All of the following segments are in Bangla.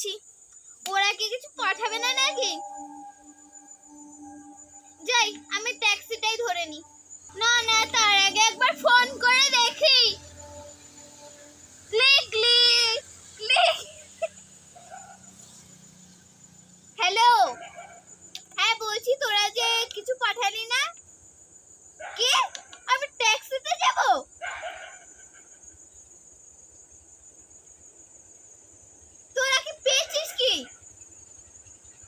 যাচ্ছি ওরা কি কিছু পাঠাবে না নাকি? যাই, আমি ট্যাক্সিটাই ধরে নি। না না, তার আগে একবার ফোন করে দেখি ক্লিক ক্লিক ক্লিক হ্যালো হ্যাঁ বলছি তোরা যে কিছু পাঠালি না কি আমি ট্যাক্সিতে যাব তোরা কি পেয়েছিস কি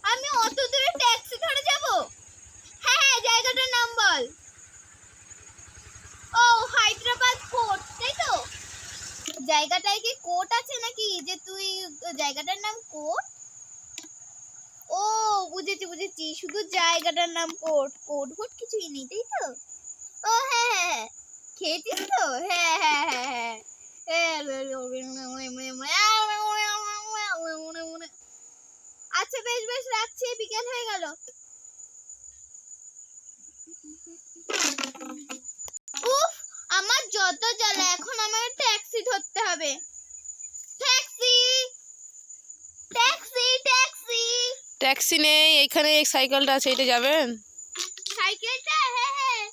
আমি অত দূরে ট্যাক্সি ধরে যাব হ্যাঁ হ্যাঁ জায়গাটার নাম বল ও হায়দ্রাবাদ কোর্ট তাই তো জায়গাটায় কি কোর্ট আছে নাকি যে তুই জায়গাটার নাম কোর্ট ও, বুঝেছি বুঝেছি। শুধু জায়গাটার নাম কোর্ট কোর্ট ফোর্ট কিছুই নেই, তাই তো? ও হ্যাঁ হ্যাঁ হ্যাঁ। খেয়েছিস তো? হ্যাঁ হ্যাঁ হ্যাঁ হ্যাঁ। আচ্ছা বেশ বেশ, রাখছি, বিকেল হয়ে গেল। উফ, আমার যত জ্বালা, এখন আমার ট্যাক্সি ধরতে হবে ট্যাক্সি ট্যাক্সি। ট্যাক্সি নেই এইখানে এই সাইকেলটা আছে এটা যাবেন? সাইকেলটা হ্যাঁ হ্যাঁ।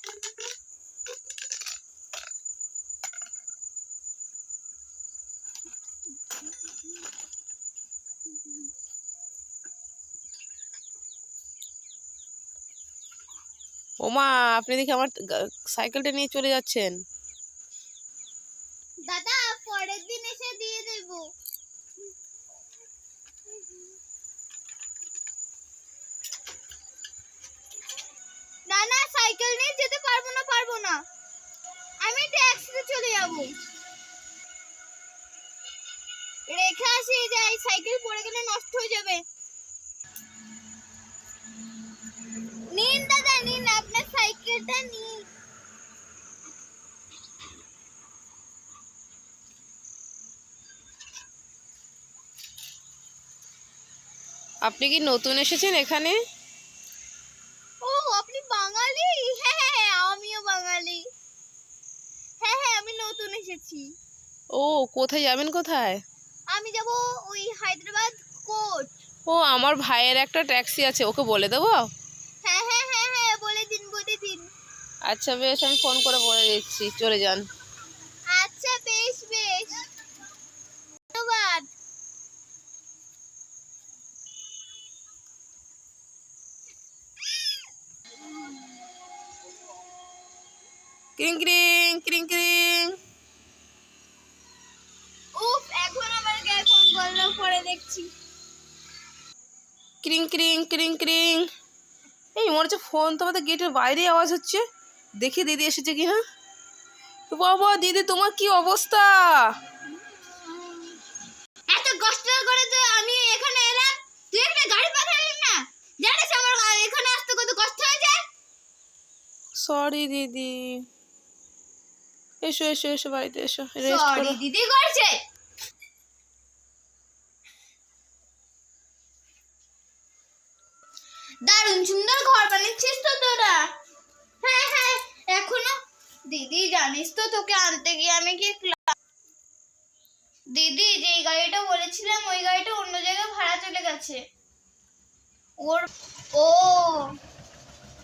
ওমা আপনি দেখি আমার সাইকেলটা নিয়ে চলে যাচ্ছেন দাদা পরের দিন এসে দিয়ে দেব না না সাইকেল নিয়ে যেতে পারব না পারব না আমি ট্যাক্সিতে চলে যাব। রেখে আসি, যাই, সাইকেল পড়ে গেলে নষ্ট হয়ে যাবে। নিন দাদা, নিন, আপনার সাইকেলটা নিন। আপনি কি নতুন এসেছেন এখানে ও আপনি বাঙালি হ্যাঁ হ্যাঁ হ্যাঁ আমিও বাঙালি হ্যাঁ হ্যাঁ আমি নতুন এসেছি। ও কোথায় যাবেন কোথায়? আমি যাব ওই হায়দ্রাবাদ কোর্ট। ও আমার ভাইয়ের একটা ট্যাক্সি আছে ওকে বলে দেবো? হ্যাঁ হ্যাঁ হ্যাঁ হ্যাঁ বলে দিন বলে দিন। আচ্ছা বেশ আমি ফোন করে বলে দিচ্ছি চলে যান। আচ্ছা বেশ বেশ। ধন্যবাদ। ক্রিং ক্রিং ক্রিং ক্রিং উফ এখন আবার কে ফোন করল পরে দেখছি। ক্রিং ক্রিং ক্রিং ক্রিং। এই মনে হচ্ছে ফোন গেটের বাইরে আওয়াজ হচ্ছে। দেখি দিদি এসেছে কি না বাবা দিদি তোমার কি অবস্থা? এত কষ্ট করে তো আমি এখানে এলাম। তুই একটা গাড়ি পাঠালি না? জানিস আমার এখানে আসতে কত কষ্ট সরি দিদি। এসো এসো এসো বাড়িতে এসো। রেস্ট সরি করো। দিদি করছে। দারুণ সুন্দর ঘর বানিয়েছিস তো তোরা। হ্যাঁ হ্যাঁ এখনও। দিদি, জানিস তো তোকে আনতে গিয়ে আমি কি দিদি, যে গাড়িটা বলেছিলাম, ওই গাড়িটা অন্য জায়গায় ভাড়া চলে গেছে। ওর ও।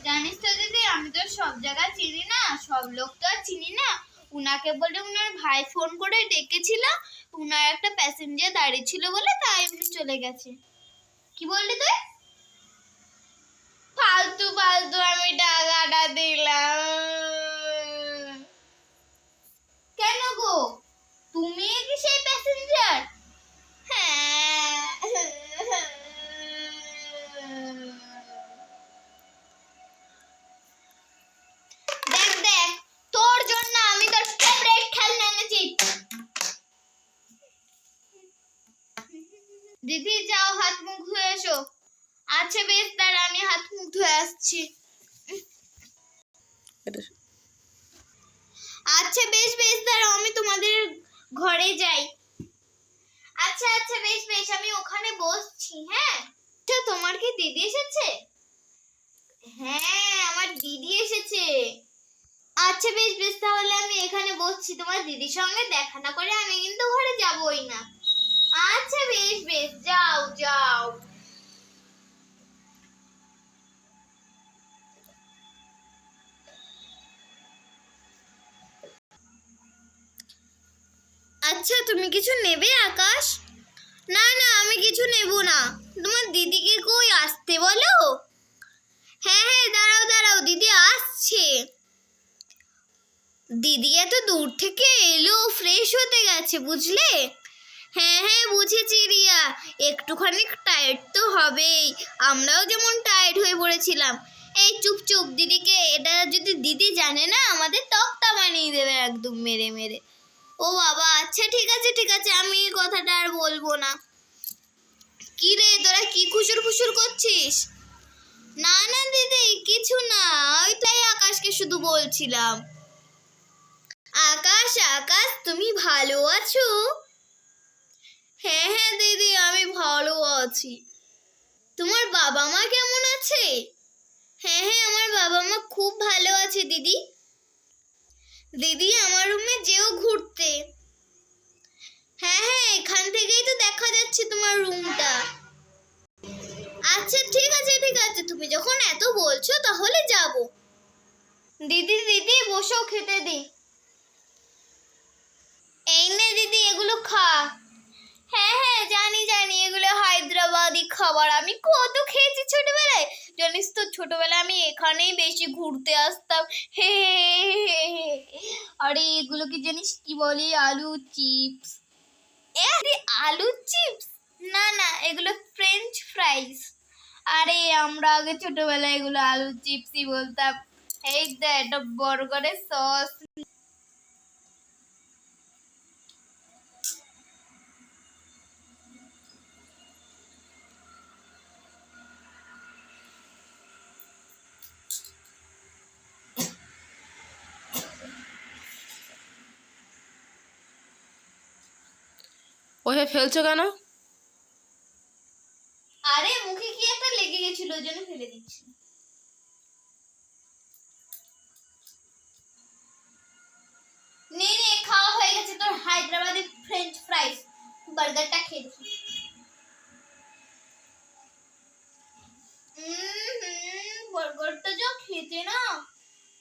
জানিস তো দিদি, আমি তো সব জায়গা চিনি না, সব লোক তো আর চিনি না। উনাকে বলে উনার ভাই ফোন করে ডেকেছিল, উনার একটা প্যাসেঞ্জার দাঁড়িয়ে ছিল বলে তাই চলে গেছে। কি বললি তুই? ফালতু ফালতু আমি টাকাটা দিলাম। কেন গো? তুমি কি সেই প্যাসেঞ্জার দিদি, যাও হাত মুখ ধুয়ে এসো। আচ্ছা বেশ দাঁড়া আমি হাত মুখ ধুয়ে আসছি। আচ্ছা বেশ বেশ দাঁড়াও আমি তোমাদের ঘরে যাই। আচ্ছা আচ্ছা বেশ বেশ আমি ওখানে বসছি হ্যাঁ? আচ্ছা তোমার কি দিদি এসেছে? হ্যাঁ আমার দিদি এসেছে। আচ্ছা বেশ বেশ তাহলে আমি এখানে বসছি। তোমার দিদির সঙ্গে দেখা না করে আমি কিন্তু ঘরে যাবই না। আচ্ছা বেশ বেশ যাও যাও। আচ্ছা তুমি কিছু নেবে আকাশ? না না, আমি কিছু নেব না। তোমার দিদিকে কই আসতে বলো? হ্যাঁ হ্যাঁ দাঁড়াও দাঁড়াও, দিদি আসছে। দিদি এত দূর থেকে এলো ফ্রেশ হতে গেছে, বুঝলে? হ্যাঁ হ্যাঁ বুঝেছি, রিয়া। একটুখানি টায়ার্ড তো হবেই। আমরাও যেমন টায়ার্ড হয়ে পড়েছিলাম। এই চুপ চুপ, দিদিকে। এটা যদি দিদি জানে না, আমাদের তক্তা বানিয়ে দেবে একদম মেরে মেরে। ও বাবা আচ্ছা ঠিক আছে ঠিক আছে, আমি এই কথাটা আর বলব না। কি রে, তোরা কি খুশুর খুশুর করছিস? না না দিদি, কিছু না, ওই তাই আকাশকে শুধু বলছিলাম। আকাশ আকাশ, তুমি ভালো আছো? হ্যাঁ হ্যাঁ দিদি, আমি ভালো আছি। তোমার বাবা মা কেমন আছে? হ্যাঁ হ্যাঁ আমার বাবা মা খুব ভালো আছে দিদি। দিদি, আমার রুমে যেও ঘুরতে। হ্যাঁ হ্যাঁ এখান থেকেই তো দেখা যাচ্ছে তোমার রুমটা। আচ্ছা ঠিক আছে ঠিক আছে, তুমি যখন এত বলছো তাহলে যাব। দিদি দিদি, বসো খেতে দি এই নে দিদি এগুলো খা হ্যাঁ হ্যাঁ জানি জানি এগুলো হায়দ্রাবাদি খাবার আমি কত খেয়েছি ছোটবেলায় জানিস তো, ছোটবেলায় আমি এখানেই বেশি ঘুরতে আসতাম। হে। আরে এগুলো কি জানিস, কি বলি? আলু চিপস। এ আলু চিপস? না না, এগুলো ফ্রেঞ্চ ফ্রাইস আরে আমরা আগে ছোটবেলায় এগুলো আলু চিপসই বলতাম। এই দে এটা বর্গারের সস ওইভাবে ফেলছো কেন? আরে মুখে কি একটা লেগে গেছিল, ওই জন্য ফেলে দিচ্ছি। নে নে, খাওয়া হয়ে গেছে তোর হায়দ্রাবাদি ফ্রেঞ্চ ফ্রাইস বার্গারটা খেয়ে দেখি। বার্গারটা যা খেতে না।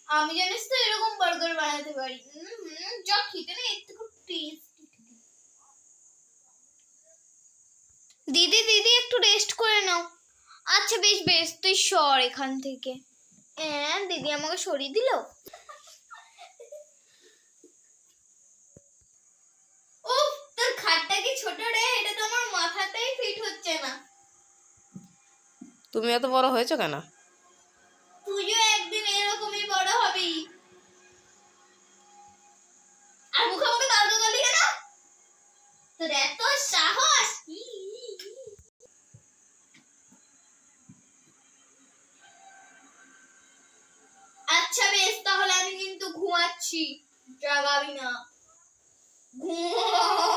আমি জানিস তো এরকম বার্গার বানাতে পারি। যা খেতে না, এর থেকে টেস্টি দিদি দিদি একটু রেস্ট করে নাও। আচ্ছা বেশ বেশ তুই সর এখান থেকে। হ্যাঁ দিদি আমাকে সরিয়ে দিল? ও তোর খাটটা কি ছোট রে? এটা তো আমার মাথাতেই ফিট হচ্ছে না। তুমি এত বড় হয়েছো কেন? তুইও একদিন এরকমই বড় হবি। আর মুখে মুখে কেন তোর এত ঘুমাচ্ছি জাগাবি না ঘুম